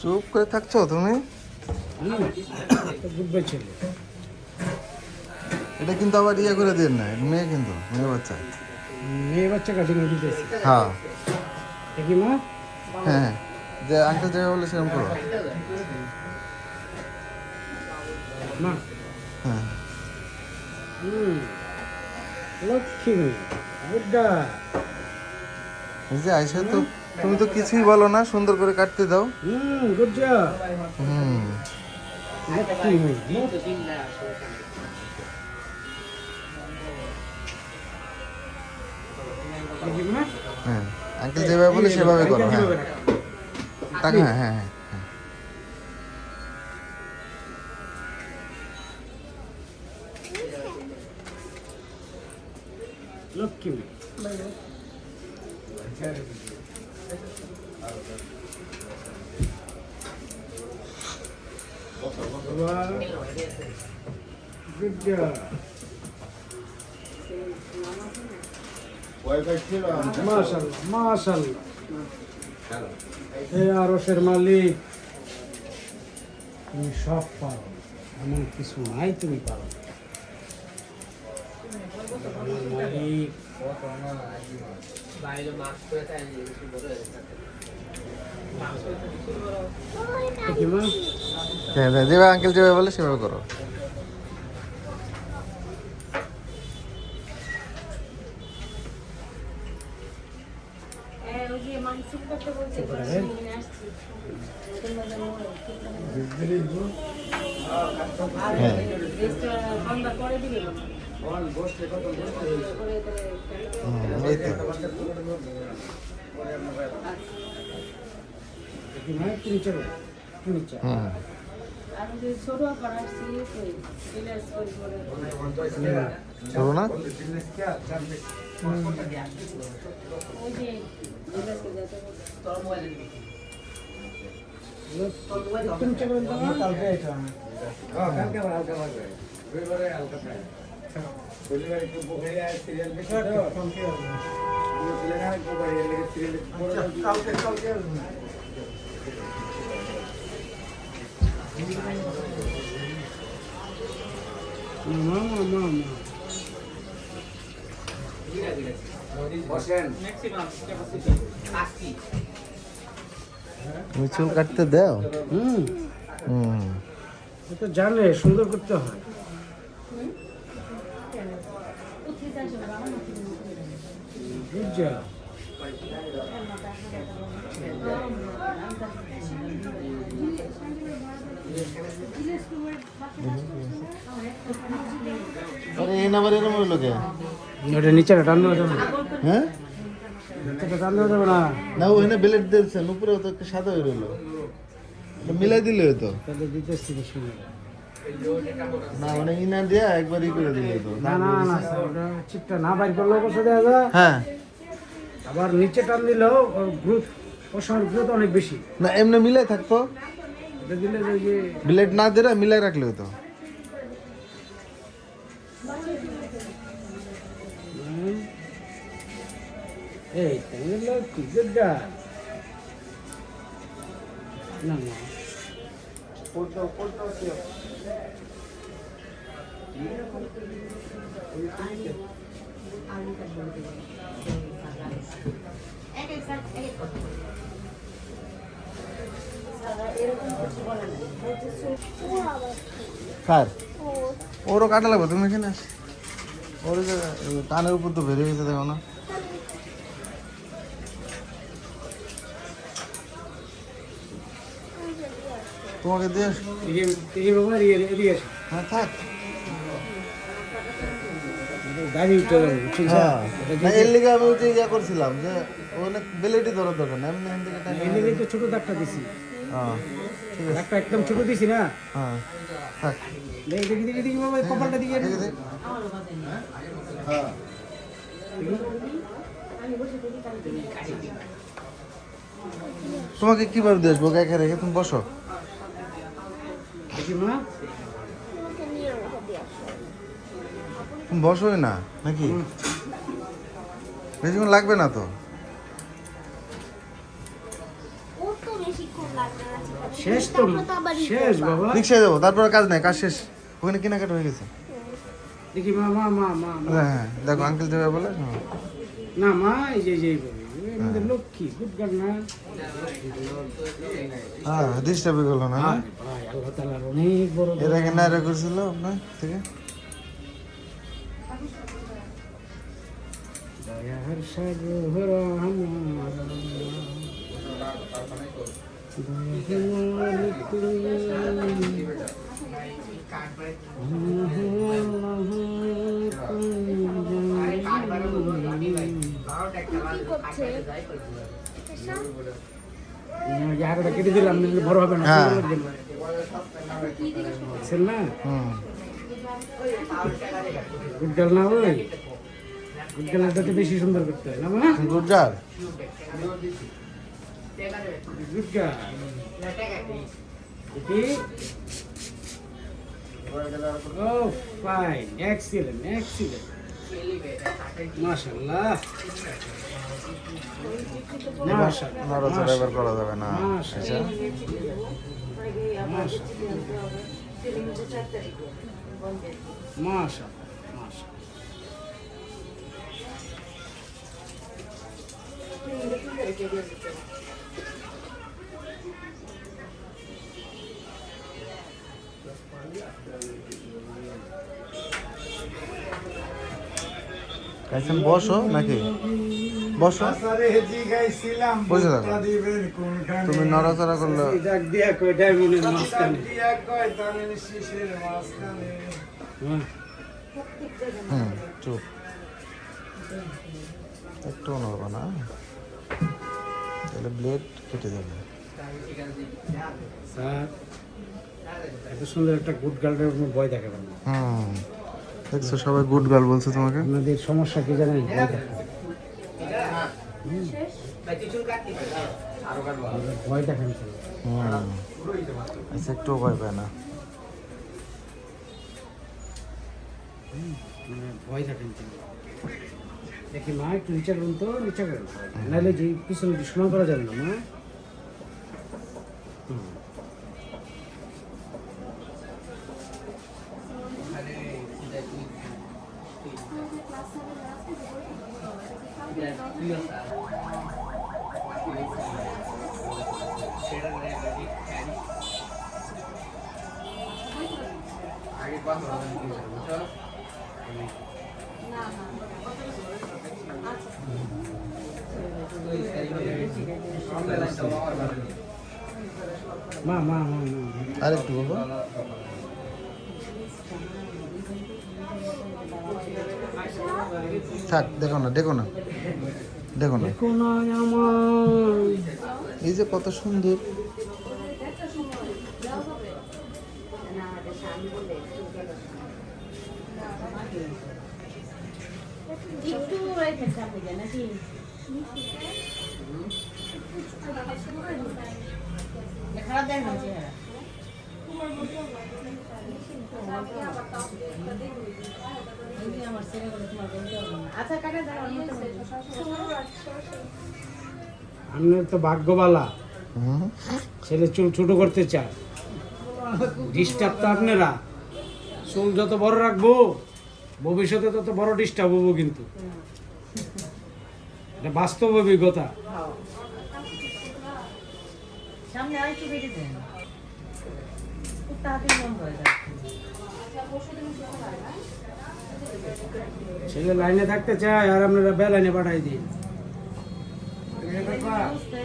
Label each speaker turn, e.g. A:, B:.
A: চুপ করে থাকছো তুমি? এটা কিন্তু আবার ইয়ে করে দেন না মেয়ে কিন্তু মেয়ে বাচ্চা।
B: মেয়ে বাচ্চা কাটিং দিতেছে।
A: হ্যাঁ।
B: দেখি মা?
A: হ্যাঁ যে আঙ্কেল যাবে বলে সেরকম করো।
B: মা।
A: হ্যাঁ।
B: হুম লক্ষ্মী মেয়ে
A: যে আইসা তো তুমি তো কিছুই বলো না সুন্দর করে কাটতে দাও।
B: হুম
A: হ্যাঁ। আঙ্কেল যেভাবে বলে সেভাবে করো হ্যাঁ। টাকা হ্যাঁ হ্যাঁ।
B: হে আরসের মালিক। তুমি সব পারো এমন কিছু নাই তুমি পারো।
A: যেভাবে আঙ্কেল যেভাবে বলে সেভাবে করো।
C: হ্যাঁ,
B: হ্যাঁ।
C: হয়।
A: হ্যাঁ
C: ছোট
A: না
C: ওই যে রিল্যাক্স করে যেতে বলছে।
B: তুমি চলো মা মা মা মা
A: তুমি চুল কাটতে দাও?
B: হুম।
A: হুম।
B: ও তো জানে সুন্দর করতে হয়
C: উঠিতে আসবে, বাবা না উঠিতে আসবে।
B: বুঝ যা
A: আরে এই নাম্বার এরকম হইল কে?
B: ওটা নিচেটা টান দেওয়া যাবে না।
A: হ্যাঁ?
B: টান দেওয়া যাবে না।
A: না ওখানে বেলেট দিয়েছেন উপরে তো সাদা হয়ে রইল মিলাই দিলে হতো
B: তাহলে দিতেছি শুনে
A: না মানে ইনা দিয়া একবার ই করে দিলে হতো
B: না না না চিপটা না বাইর করলেও বসে দেওয়া যায়
A: হ্যাঁ।
B: আবার নিচে টান দিলেও গ্রোথ পশমের অনেক বেশি।
A: না এমনি মিলাই থাকতো। বিলেট না দিলে মিলাই রাখলে হতো।
B: এই তাহলে কি না না।
C: এক
A: কার? ওরও কাটা লাগবে তুমি আস। ওর যে কানের উপর তো বেরিয়ে গেছে দেখো না। তোমাকে দিয়ে হ্যাঁ থাক।
B: গাড়ি উঠে
A: হ্যাঁ।
B: স্যার?
A: না এর লিগে আমি যে ইয়া করছিলাম যে অনেক বেলেটি ধরার দরকার না এমনি এখান থেকে টাকা
B: এর লেগেই তো ছোট দাগটা দিছি।
A: হ্যাঁ
B: দাগটা একদম ছোট দিছি না?
A: হ্যাঁ থাক।
B: দেখি দেখি দেখি দেখি বাবা কপালটা দিকে।
A: হ্যাঁ। তোমাকে কীভাবে দিয়ে আসব? একা রেখে তুমি বসো।
B: দেখি মা
A: তুমি বসোই না নাকি বেশিক্ষণ লাগবে না তো
B: শেষ তো শেষ। বাবা
A: রিক্সায় যাব তারপরে কাজ নাই কাজ শেষ ওখানে কেনাকাটা হয়ে গেছে
B: দেখি মা মা মা মা।
A: হ্যাঁ হ্যাঁ দেখো আঙ্কেল যাবে বলে হ্যাঁ।
B: না মা এই যে এই যে এই বলে। লক্ষ্মী গুড না
A: হ্যাঁ ডিস্টার্ব না
B: আরে আল্লাহ তাআলার অনেক বড়
A: এর আগে নাইরা করছিল আপনার থেকে
B: দয়ার সাগর আমার দয়ার তুমি কেটে দিলাম বড় হবে না। বুঝছেন না
A: হুম
B: না ওই বেশি সুন্দর করতে হয় না মা
A: গুড গার্ল
B: গুড গার্ল দেখি
A: নড়াচড়া এবার করা যাবে না। আচ্ছা
B: মাশাআল্লাহ। মাশাআল্লাহ।
A: কাইছেন বসো নাকি? বসো। বসে থাকো। তুমি নড়াচড়া করলে হুম চুপ। একটু নড়বে না। তাহলে ব্লেড কেটে যাবে।
B: স্যার এত সুন্দর একটা গুড গার্লের কোনো ভয় দেখাবেন
A: হুম। দেখছ সবাই গুড গার্ল বলছে তোমাকে।
B: আপনাদের সমস্যা কি জানেন? ভয় দেখাবেন ভয় দেখেন
A: আচ্ছা একটু ভয় পায় না।
B: ভয় দেখেন দেখি মা একটু নিচে করুন তো নিচে করুন। নাহলে যে পিছনে দিয়ে করা যাবে না মা। হুম। মা মা মা
A: থাক দেখো না দেখো না। দেখো না
B: আমার।
A: এই যে কত সুন্দর।
D: খারাপ দেখ না
B: আপনার তো ভাগ্যবালা। ছেলে চুল ছোট করতে চায়। ডিস্টার্ব তো আপনারা। চুল যত বড় রাখব ভবিষ্যতে তত বড় ডিস্টার্ব হব কিন্তু। এটা বাস্তব অভিজ্ঞতা।
D: সামনে আরেকটু বেড়ে দেন।
B: ছেলে লাইনে থাকতে চায় আর আপনারা বেলাইনে পাঠাই দিন।
D: বুঝতে